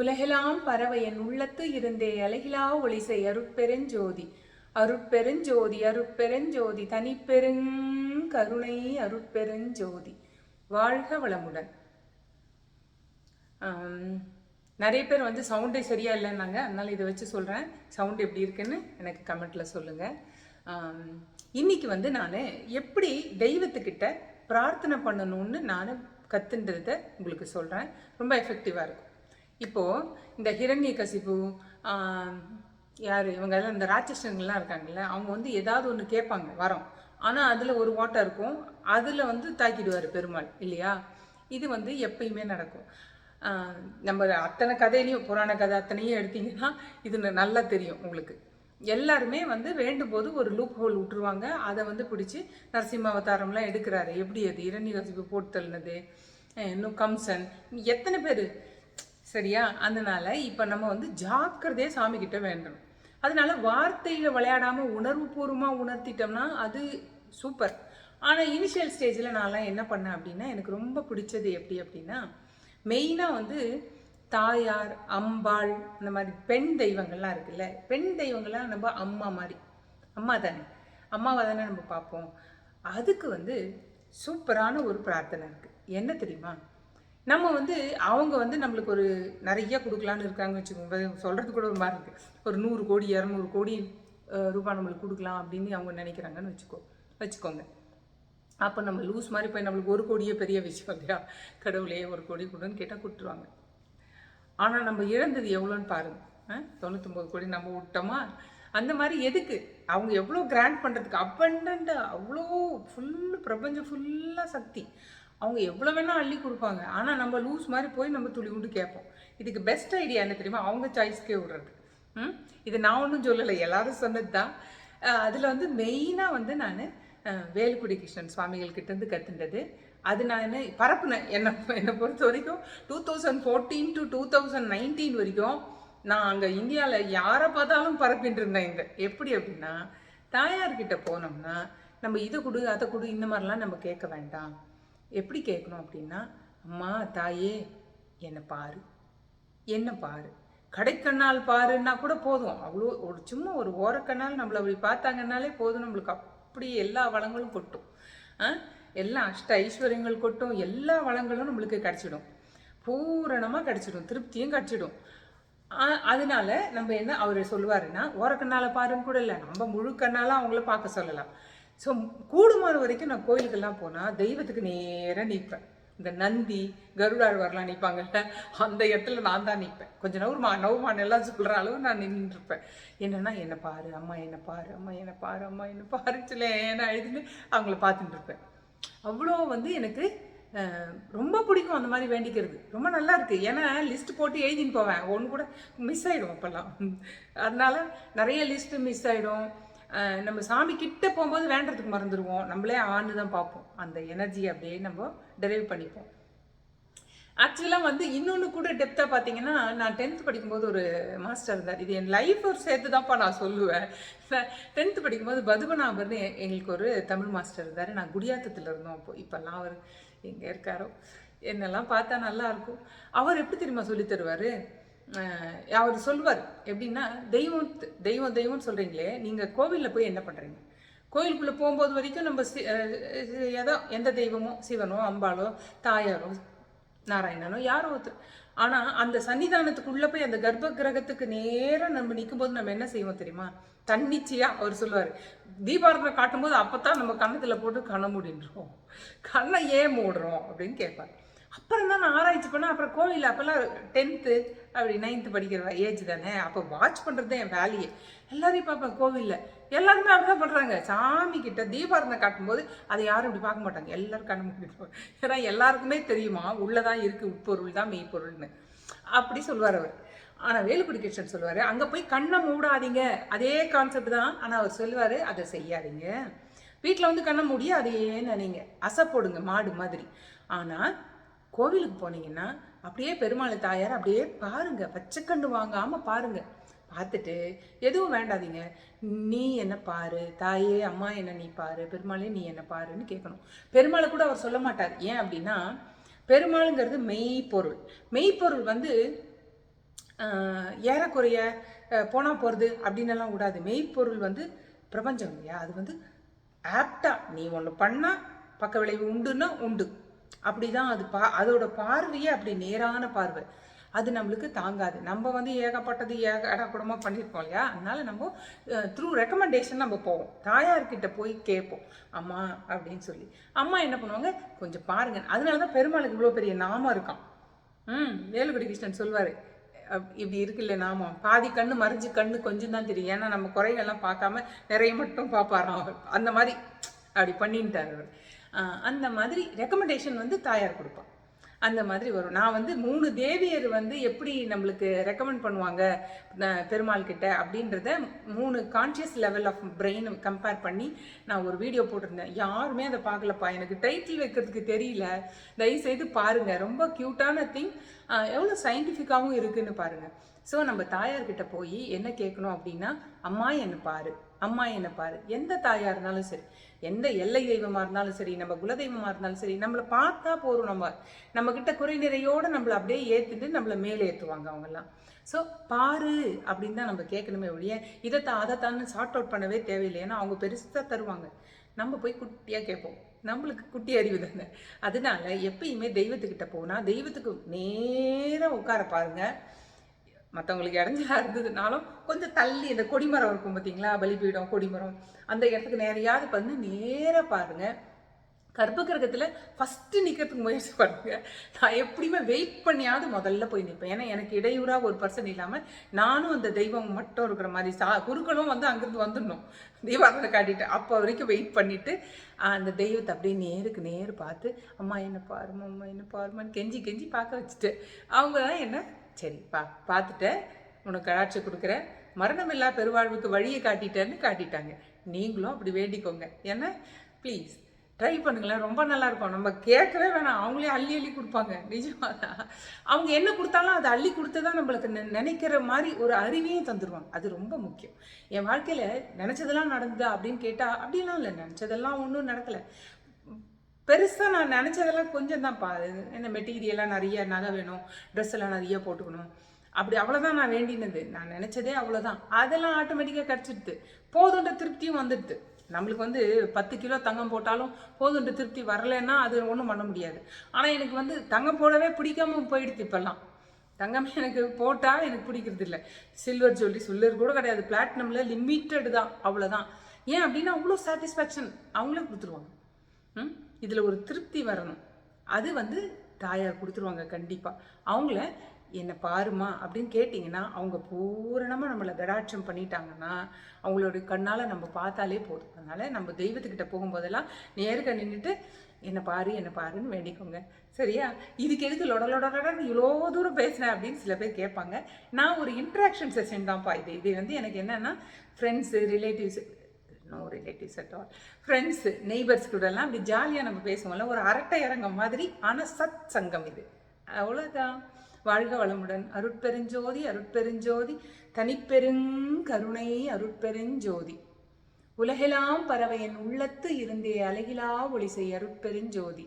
உலகெலாம் பரவ என் உள்ளத்து இருந்தே அலகிலா ஒளிசை அருட்பெருஞ்சோதி. அருட்பெருஞ்சோதி அருட்பெருஞ்சோதி தனிப்பெருங் கருணை அருட்பெருஞ்சோதி. வாழ்க வளமுடன். நிறைய பேர் வந்து சவுண்டே சரியா இல்லைன்னாங்க. அதனால இதை வச்சு சொல்கிறேன் சவுண்ட் எப்படி இருக்குன்னு எனக்கு கமெண்ட்டில் சொல்லுங்கள் இன்னைக்கு வந்து நான் எப்படி தெய்வத்துக்கிட்ட பிரார்த்தனை பண்ணணும்னு நான் கத்துன்றத உங்களுக்கு சொல்கிறேன் ரொம்ப எஃபெக்டிவாக இருக்கும். இப்போது இந்த ஹிரண்ய கசிப்பு யார் இவங்க எல்லாம் இந்த ராட்சசங்கள்லாம் இருக்காங்கல்ல அவங்க வந்து ஏதாவது ஒன்று கேட்பாங்க வரோம். ஆனால் அதில் ஒரு ஓட்டம் இருக்கும். அதில் வந்து தாக்கிடுவார் பெருமாள் இல்லையா? இது வந்து எப்பயுமே நடக்கும். நம்ம அத்தனை கதையிலையும் புராண கதை அத்தனையும் எடுத்தீங்கன்னா இது நல்லா தெரியும் உங்களுக்கு. எல்லாருமே வந்து வேண்டும் போது ஒரு லூப் ஹோல் விட்டுருவாங்க. அதை வந்து பிடிச்சி நரசிம்ம அவதாரம்லாம் எடுக்கிறாரு. எப்படி அது? இரண்யகசிப்பு போட்டு தள்ளினது இன்னும் கம்சன் எத்தனை பேர்? சரியா? அதனால் இப்போ நம்ம வந்து ஜாக்கிரதையாக சாமிக்கிட்ட கிட்ட வேண்டணும். அதனால வார்த்தையில் விளையாடாமல் உணர்வுபூர்வமாக உணர்த்திட்டோம்னா அது சூப்பர். ஆனால் இனிஷியல் ஸ்டேஜில் நான்லாம் என்ன பண்ணேன் அப்படின்னா எனக்கு ரொம்ப பிடிச்சது எப்படி அப்படின்னா மெயினாக வந்து தாயார் அம்பாள் இந்த மாதிரி பெண் தெய்வங்கள்லாம் இருக்குல்ல பெண் தெய்வங்கள்லாம் நம்ம அம்மா மாதிரி. அம்மா தானே. அம்மாவை தானே நம்ம பார்ப்போம். அதுக்கு வந்து சூப்பரான ஒரு பிரார்த்தனை இருக்குது என்ன தெரியுமா? நம்ம வந்து அவங்க வந்து நம்மளுக்கு ஒரு நிறைய கொடுக்கலான்னு இருக்காங்க வச்சுக்கோங்க சொல்கிறது கூட ஒரு மாதிரி இருக்குது ஒரு நூறு கோடி இரநூறு கோடி ரூபாய் நம்மளுக்கு கொடுக்கலாம் அப்படின்னு அவங்க நினைக்கிறாங்கன்னு வச்சுக்கோ வச்சுக்கோங்க. அப்போ நம்ம லூஸ் மாதிரி போய் நம்மளுக்கு ஒரு கோடியே பெரிய விஷயம் இல்லையா? கடவுளே ஒரு கோடி கொடுன்னு கேட்டால் கொடுத்துருவாங்க. ஆனால் நம்ம இழந்தது எவ்வளோன்னு பாருங்க. ஆ? தொண்ணூத்தொம்பது கோடி நம்ம விட்டோமா? அந்த மாதிரி எதுக்கு? அவங்க எவ்வளோ கிராண்ட் பண்ணுறதுக்கு அப்பண்டண்ட்டாக அவ்வளோ ஃபுல் பிரபஞ்சம் ஃபுல்லாக சக்தி. அவங்க எவ்வளோ வேணால் அள்ளி கொடுப்பாங்க. ஆனால் நம்ம லூஸ் மாதிரி போய் நம்ம துளி உண்டு கேட்போம். இதுக்கு பெஸ்ட் ஐடியா என்ன தெரியுமா? அவங்க சாய்ஸ்க்கே விடுறது. ம்? இது நான் ஒன்றும் சொல்லலை. எல்லாரும் சொன்னது தான் அதில் வந்து மெயினாக வந்து நான் வேலுக்குடி கிருஷ்ணன் சுவாமிகள் கிட்டேருந்து கற்றுண்டது அது நான் பரப்புனேன். என்னை என்னை பொறுத்த வரைக்கும் two thousand fourteen to two thousand nineteen வரைக்கும் நான் அங்கே இந்தியாவில் யாரை பார்த்தாலும் பரப்பிட்டு இருந்தேன் இங்கே. எப்படி அப்படின்னா தாயார்கிட்ட போனோம்னா நம்ம இதை கொடு அதை கொடு இந்த மாதிரிலாம் நம்ம கேட்க வேண்டாம். எப்படி கேட்கணும் அப்படின்னா அம்மா தாயே என்னை பாரு. என்ன பாரு. கடைக்கண்ணால் பாருன்னா கூட போதும். அவ்வளோ ஒரு சும்மா ஒரு ஓரக்கண்ணால் நம்மளை அப்படி பார்த்தாங்கன்னாலே போதும். நம்மளுக்கு அப்படி எல்லா வளங்களும் கொட்டும். ஆ? எல்லா அஷ்ட ஐஸ்வர்யங்கள் கொட்டும். எல்லா வளங்களும் நம்மளுக்கு கிடைச்சிடும். பூரணமாக கிடைச்சிடும். திருப்தியும் கிடைச்சிடும். அதனால நம்ம என்ன அவர் சொல்லுவாருன்னா ஓரக்கண்ணால் பாருன்னு கூட இல்லை. நம்ம முழு கண்ணால அவங்கள பார்க்க சொல்லலாம். ஸோ கூடுமான வரைக்கும் நான் கோயிலுக்கெல்லாம் போனால் தெய்வத்துக்கு நேராக நிற்பேன். இந்த நந்தி கருடாழ்வார்லாம் நிற்பாங்கல்ல அந்த இடத்துல நான் தான் நிற்பேன். கொஞ்சம் நவுமா நவுமான் எல்லாம் சொல்கிற அளவு நான் நின்றுருப்பேன் என்னன்னா என்னை பாரு அம்மா என்னை பாரு அம்மா என்னை பாரு அம்மா என்னை பாரு சில ஏன்னா எழுதுன்னு அவங்கள பார்த்துட்டு இருப்பேன். அவ்வளோ வந்து எனக்கு ரொம்ப பிடிக்கும் அந்த மாதிரி வேண்டிக்கிறது. ரொம்ப நல்லா இருக்குது ஏன்னா லிஸ்ட் போட்டு எழுதின்னு போவேன். ஒன்று கூட மிஸ் ஆகிடும் அப்போல்லாம். அதனால் நிறைய லிஸ்ட்டு மிஸ் ஆகிடும் நம்ம சாமி கிட்ட போகும்போது வேண்டதுக்கு மறந்துடுவோம் நம்மளே ஆண்டு தான் பார்ப்போம். அந்த எனர்ஜி அப்படியே நம்ம டெரைவ் பண்ணிப்போம். ஆக்சுவலாக வந்து இன்னொன்று கூட டெப்த்தாக பார்த்தீங்கன்னா நான் டென்த் படிக்கும்போது ஒரு மாஸ்டர் இருந்தார். இது என் லைஃப் ஒரு சேர்த்து தான்ப்பா நான் சொல்லுவேன். டென்த்து படிக்கும்போது பதுபநாபர்னு எங்களுக்கு ஒரு தமிழ் மாஸ்டர் இருந்தார். நான் குடியாத்தத்தில் இருந்தோம் அப்போ. இப்போல்லாம் அவர் எங்கே இருக்காரோ. என்னெல்லாம் பார்த்தா நல்லா இருக்கும். அவர் எப்படி தெரியுமா சொல்லித்தருவார் அவர் சொல்வார் எப்படின்னா தெய்வம் தெய்வம் தெய்வம்னு சொல்கிறீங்களே நீங்கள் கோவிலில் போய் என்ன பண்ணுறீங்க கோயிலுக்குள்ளே போகும்போது வரைக்கும் நம்ம சி- ஏதோ எந்த தெய்வமோ சிவனோ அம்பாளோ தாயாரோ நாராயணனோ யாரோ ஒருத்தர். ஆனால் அந்த சன்னிதானத்துக்குள்ளே போய் அந்த கர்ப்ப கிரகத்துக்கு நேராக நம்ம நிற்கும்போது நம்ம என்ன செய்வோம் தெரியுமா? தன்னிச்சையாக அவர் சொல்லுவார். தீபாரதனை காட்டும்போது அப்போ தான் நம்ம கண்ணத்தில் போட்டு கண்ணை மூடின்றோம் கண்ணை ஏன் மூடுறோம் அப்படின்னு கேட்பார். அப்புறம் தான் நான் ஆராய்ச்சி பண்ணேன். அப்புறம் கோவில் அப்போல்லாம் டென்த்து அப்படி நைன்த்து படிக்கிற ஏஜ் தானே. அப்போ வாட்ச் பண்ணுறது தான் என் வேலையே. எல்லாரையும் பார்ப்பேன் கோவிலில். எல்லாருமே அப்படிதான் பண்ணுறாங்க சாமி கிட்ட தீபாரதனை காட்டும்போது அதை யாரும் இப்படி பார்க்க மாட்டாங்க. எல்லாரும் கண்ணு மூடிட்டு ஏன்னா எல்லாருக்குமே தெரியுமா? உள்ளதான் இருக்குது உட்பொருள் தான் மெய்ப்பொருள்னு. அப்படி சொல்லுவார் அவர். ஆனால் வேலுக்குடி கிருஷ்ணன் சொல்லுவார் அங்கே போய் கண்ணை மூடாதீங்க. அதே கான்செப்ட் தான். ஆனால் அவர் சொல்லுவார் அதை செய்யாதீங்க. வீட்டில் வந்து கண்ணை மூடி அதையே நினைங்க. அசை போடுங்க மாடு மாதிரி. ஆனால் கோவிலுக்கு போனீங்கன்னா அப்படியே பெருமாள் தாயார் அப்படியே பாருங்க. பச்சைக்கண்ணு வாங்காம பாருங்க. பார்த்துட்டு எதுவும் வேண்டாதீங்க. நீ என்ன பாரு? தாயே அம்மா என்ன நீ பாரு? பெருமாளே நீ என்ன பாருன்னு கேட்கணும். பெருமாளை கூட அவர் சொல்ல மாட்டார். ஏன் அப்படின்னா பெருமாளுங்கிறது மெய்ப்பொருள். மெய்ப்பொருள் வந்து ஏறக்குறைய போனால் போகிறது அப்படின்னு எல்லாம் விடாது. மெய்ப்பொருள் வந்து பிரபஞ்சம் இல்லையா? அது வந்து ஆப்டா. நீ ஒன்று பண்ணால் பக்க விளைவு உண்டுன்னா உண்டு. அப்படிதான் அது பா அதோட பார்வையே அப்படி நேரான பார்வை. அது நம்மளுக்கு தாங்காது. நம்ம வந்து ஏகப்பட்டது ஏக குடமாக பண்ணியிருப்போம் இல்லையா? அதனால நம்ம த்ரூ ரெக்கமெண்டேஷன் நம்ம போவோம். தாயார்கிட்ட போய் கேட்போம். அம்மா அப்படின்னு சொல்லி. அம்மா என்ன பண்ணுவாங்க? கொஞ்சம் பாருங்க. அதனால தான் பெருமாளுக்கு இவ்வளோ பெரிய நாமம் இருக்கான் ம் வேலுக்குடி கிருஷ்ணன் சொல்வார். இப்படி இருக்குல்ல நாமம். பாதி கண்ணு மறைஞ்சு கண்ணு கொஞ்சம் தான் தெரியும். ஏன்னா நம்ம குறைகள்லாம் பார்க்காம நிறைய மட்டும் பார்ப்பாராம். அவர் அந்த மாதிரி அப்படி பண்ணிட்டார் அவர். அந்த மாதிரி ரெக்கமெண்டேஷன் வந்து தாயார் கொடுப்பான். அந்த மாதிரி வரும். நான் வந்து மூணு தேவியர் வந்து எப்படி நம்மளுக்கு ரெக்கமெண்ட் பண்ணுவாங்க பெருமாள் கிட்ட அப்படின்றத மூணு conscious level of brain compare பண்ணி நான் ஒரு வீடியோ போட்டிருந்தேன். யாருமே அதை பார்க்கலப்பா. எனக்கு டைட்டில் வைக்கிறதுக்கு தெரியல. தயவுசெய்து பாருங்கள் ரொம்ப க்யூட்டான திங் எவ்வளோ சயின்டிஃபிக்காகவும் இருக்குதுன்னு பாருங்கள் ஸோ நம்ம தாயார்கிட்ட போய் என்ன கேட்கணும் அப்படின்னா அம்மா என்னை பாரு. அம்மா என்னை பாரு. எந்த தாயாக இருந்தாலும் சரி. எந்த எல்லை தெய்வமாக இருந்தாலும் சரி நம்ம குலதெய்வமாக இருந்தாலும் சரி நம்மளை பார்த்தா போகிறோம் நம்ம. நம்மக்கிட்ட குறை நிறையோடு நம்மளை அப்படியே ஏற்றிட்டு நம்மளை மேலே ஏற்றுவாங்க அவங்கெல்லாம். ஸோ பாரு அப்படின்னு தான் நம்ம கேட்கணுமே ஒழிய இதைத்தான் அதைத்தான்னு சார்ட் அவுட் பண்ணவே தேவையில்லை. ஏன்னா அவங்க பெருசாக தருவாங்க. நம்ம போய் குட்டியாக கேட்போம். நம்மளுக்கு குட்டி அறிவு தானே. அதனால எப்பயுமே தெய்வத்துக்கிட்ட போனால் தெய்வத்துக்கு நேராக உட்கார பாருங்கள் மற்றவங்களுக்கு இடைஞ்சலாக இருந்ததுனாலும் கொஞ்சம் தள்ளி இந்த கொடிமரம் இருக்கும் பார்த்தீங்களா பலிபீடம் கொடிமரம். அந்த இடத்துக்கு நேரையாவது வந்து நேராக பாருங்கள் கர்ப்ப கிரகத்தில் ஃபஸ்ட்டு நிற்கிறதுக்கு முயற்சி பண்ணுங்க. நான் எப்படியுமே வெயிட் பண்ணியாவது முதல்ல போய் நிற்பேன் ஏன்னா எனக்கு இடையூறாக ஒரு பர்சன் இல்லாமல் நானும் அந்த தெய்வம் மட்டும் இருக்கிற மாதிரி சா குருக்களும் வந்து அங்கேருந்து வந்துடணும். தீபாவளி காட்டிட்டு அப்போ வரைக்கும் வெயிட் பண்ணிட்டு அந்த தெய்வத்தை அப்படியே நேருக்கு நேரு பார்த்து அம்மா என்ன பாருமா அம்மா என்ன பாருமான்னு கெஞ்சி கெஞ்சி பார்க்க வச்சுட்டு. அவங்க தான் என்ன சரி பா பார்த்துட்டேன் உனக்கு கடாட்சி கொடுக்குறேன். மரணமில்லா பெருவாழ்வுக்கு வழியை காட்டிட்டேன்னு காட்டிட்டாங்க. நீங்களும் அப்படி வேண்டிக்கோங்க. ஏன்னா ப்ளீஸ் ட்ரை பண்ணுங்களேன். ரொம்ப நல்லா இருக்கும் நம்ம கேட்கவே வேணாம். அவங்களே அள்ளி அள்ளி கொடுப்பாங்க. நிஜமாக தான். அவங்க என்ன கொடுத்தாலும் அதை அள்ளி கொடுத்து தான் நம்மளுக்கு நெ- நினைக்கிற மாதிரி ஒரு அறிவையும் தந்துடுவாங்க அது ரொம்ப முக்கியம். என் வாழ்க்கையில் நினச்சதெல்லாம் நடந்ததா அப்படின்னு கேட்டால் அப்படிலாம் இல்லை. நினச்சதெல்லாம் ஒன்றும் நடக்கலை. பெருசாக நான் நினச்சதெல்லாம் கொஞ்சம் தான்ப்பா என்ன மெட்டீரியலாக நிறைய நகை வேணும் ட்ரெஸ் எல்லாம் நிறைய போட்டுக்கணும். அப்படி அவ்வளோதான் நான் வேண்டினது. நான் நினச்சதே அவ்வளோதான் அதெல்லாம் ஆட்டோமேட்டிக்காக கிடச்சிடுது. போதுன்ற திருப்தியும் வந்துடுது. நம்மளுக்கு வந்து பத்து கிலோ தங்கம் போட்டாலும் போதுன்ற திருப்தி வரலைன்னா அது ஒன்றும் பண்ண முடியாது. ஆனால் எனக்கு வந்து தங்கம் போடவே பிடிக்காம போயிடுது இப்போல்லாம். தங்கமே எனக்கு போட்டால் எனக்கு பிடிக்கிறது இல்லை. சில்வர் ஜுவல்லரி சில்வர் கூட கிடையாது. பிளாட்டினமில் லிமிட்டடு தான் அவ்வளோதான் ஏன் அப்படின்னா அவ்வளோ சாட்டிஸ்ஃபேக்ஷன் அவங்களே கொடுத்துருவாங்க. இதில் ஒரு திருப்தி வரணும். அது வந்து தாயார் கொடுத்துருவாங்க கண்டிப்பாக அவங்கள என்னை பாருமா அப்படின்னு கேட்டிங்கன்னா அவங்க பூரணமாக நம்மளை கடாட்சம் பண்ணிட்டாங்கன்னா அவங்களோட கண்ணால் நம்ம பார்த்தாலே போதும். அதனால் நம்ம தெய்வத்துக்கிட்ட போகும்போதெல்லாம் நேருக்க நின்றுட்டு என்னை பாரு என்னை பாருன்னு வேண்டிக்கோங்க. சரியா? இதுக்கு எதுக்கு லொடலொடலோட இவ்வளோ தூரம் பேசுகிறேன் அப்படின்னு சில பேர் கேட்பாங்க. நான் ஒரு இன்ட்ராக்ஷன் செஷன் தான்ப்பா இது. இது வந்து எனக்கு என்னென்னா friends relatives no relatives at all friends neighbours கூடலாம் அப்படி ஜாலியாக நம்ம பேசுவோம்ல ஒரு அரட்டை அரங்கம் மாதிரி ஆனால் சத் சங்கம் இது. அவ்வளோதான் வாழ்க வளமுடன். அருட்பெருஞ்சோதி அருட்பெருஞ்சோதி தனிப்பெருங்கருணை அருட்பெருஞ்சோதி. உலகெல்லாம் பறவையின் உள்ளத்து இருந்தே அழகிலா ஒளி செய் அருட்பெருஞ்சோதி.